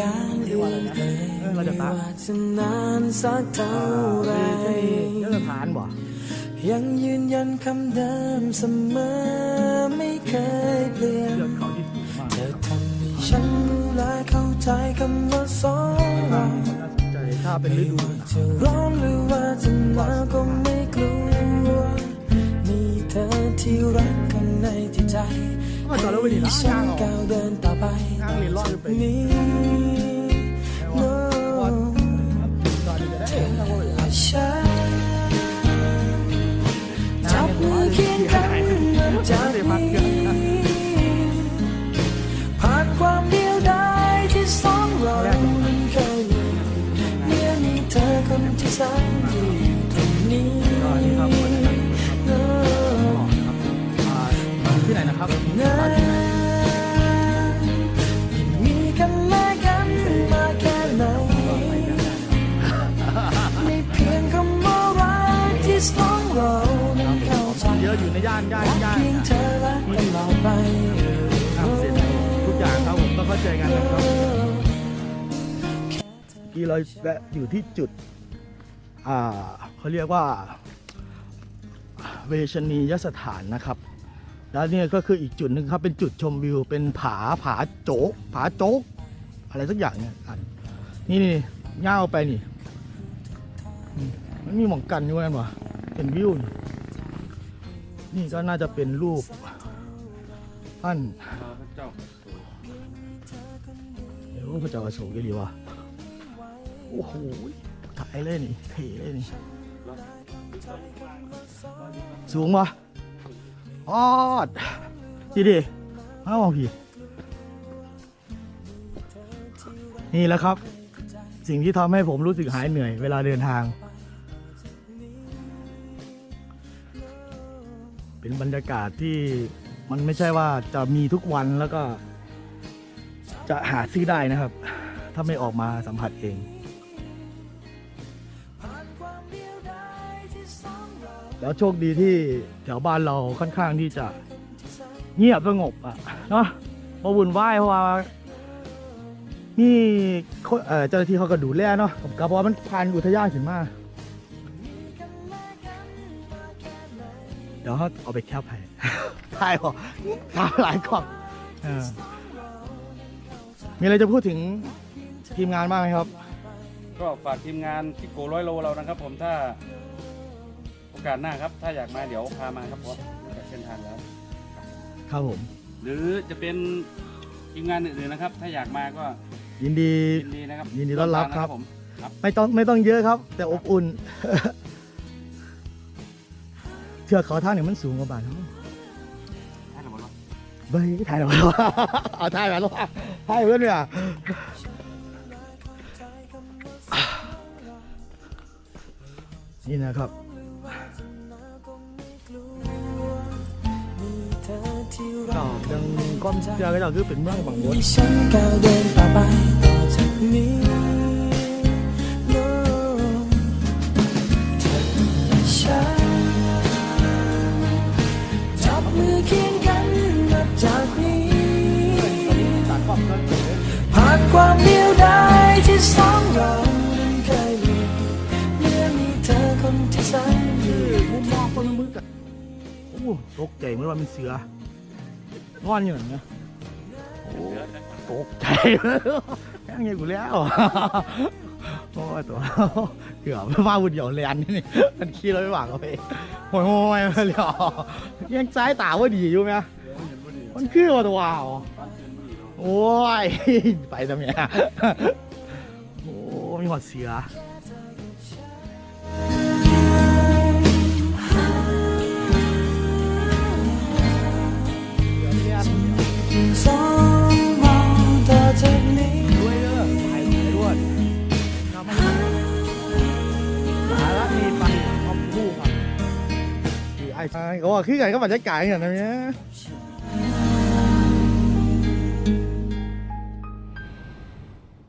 การอื่นเอ่ยเออเราจะไม่ตามว่าจะนานสักเท่าไหร่ยังยืนยันคำเดิมเสมอไม่เคยเปลี่ยนเรื่องเขาที่สูงมากเธอทำให้ฉันรู้และเข้าใจคำว่าสองเราน่าสนใจถ้าจะร้อนหรือว่าจะหนาวก็ไม่กลัวมีเธอที่รักข้างในจิตใจ ก็จอดรถไปดีนะฉัย่านงออกก้าวเดินต่อไปย่างเรียนรอดไปนี้ no จอดดีจะได้ไม่ต้องไปหาฉันจับมือเคียงกันจากนี้ผ่านความเดียวดายที่สองเรานั้นเคยมีเมื่อมีเธอคนที่สนดี เพียงคำว่ารักที่สองเรานั้นเข้าใจเยอะอยู่ในย่านย่านรักย่านเพียงเธอรักตลอดไปทำเสร็จทุกอย่างครับผมต้องเข้าใจกันนะครับที่เราแวะอยู่ที่จุด อ่าเขาเรียกว่า เวชนียสถานนะครับ แล้วเนี่ยก็คืออีกจุดหนึ่งครับเป็นจุดชมวิว เป็นผาผาโจ๊กผาโจ๊กอะไรสักอย่างเนี่ยอะนี่นี่ย่างออกไปนี่มันมีหมองกันอยู่นั่นวะเป็นวิวนี่นี่ก็น่าจะเป็นรูปปั้นเดี๋ยวพระเจ้าอโศกกี่ดีวะโอ้โหถ่ายเลยนี่เท่เลยนี่สูงปะ ออดดีดิอ้าพี่ นี่แหละครับ สิ่งที่ทำให้ผมรู้สึกหายเหนื่อยเวลาเดินทาง เป็นบรรยากาศที่มันไม่ใช่ว่าจะมีทุกวันแล้วก็ จะหาซื้อได้นะครับ ถ้าไม่ออกมาสัมผัสเอง แล้วโชคดีที่แถวบ้านเราค่อนข้างที่จะเงียบสงบอะเนาะพอวุ่นวายเพราะว่านี่เจ้าหน้าที่เขาก็ดูแลเนาะกับเพราะมันผ่านอุทยานขึ้นมาเดี๋ยวเขาเอาไปแคปให้ถ่ายพอถ่ายหลายกล่องมีอะไรจะพูดถึงทีมงานบ้างไหมครับ ก็ฝากทีมงานคิโกร้อยโลเรานะครับ ผมถ้า อกาสหน้าครับ ถ้าอยากมาเดี๋ยวพามาครับเพราะรู้จักเส้นทางแล้ว ครับผม หรือจะเป็นทีมงานอื่นๆนะครับ ถ้าอยากมาก็ยินดี ยินดีนะครับยินดีต้อนรับครับ ผมครับไม่ต้องไม่ต้องเยอะครับ แต่อบอุ่นเชือกเขาท่าเนี่ยมันสูงกว่าบ้านเขาให้เราบอกว่าเบ้ยถ่ายหน่อยเอาถ่ายมาแล้วถ่ายเพื่อนเนี่ยนี่นะครับ ก้อมเชือก็จะคือเป็นเมืองบางบดที่ฉันก้าวเดินต่อไปต่อจากนี้ No เธอและฉันจับมือเคียงกันนับจากนี้ตัดความเกินผ่านความเดียวดายที่สองเรานั้นเคยมีเมื่อมีเธอคนที่แสนดีมุมมองคนละมือกันโอ้ตกใจเหมื่อนว่าเป็นเสือ งอนอยู่นั่นนะโอ้ตกใจยังไงกูแล้วโอ้ยตัวเกือบมาบุญเหยาแลนนี่นี่มันขี่รถไม่หวังเอาไปโอ้ยโอ้ยมาเลยอะยังซ้ายตาว่าดีอยู่ไหมมันคือว่าตัวว้าวโอ้ยไปทำไมอะโอ้มีหัวเสือ คำพูดครับคือไอ้ช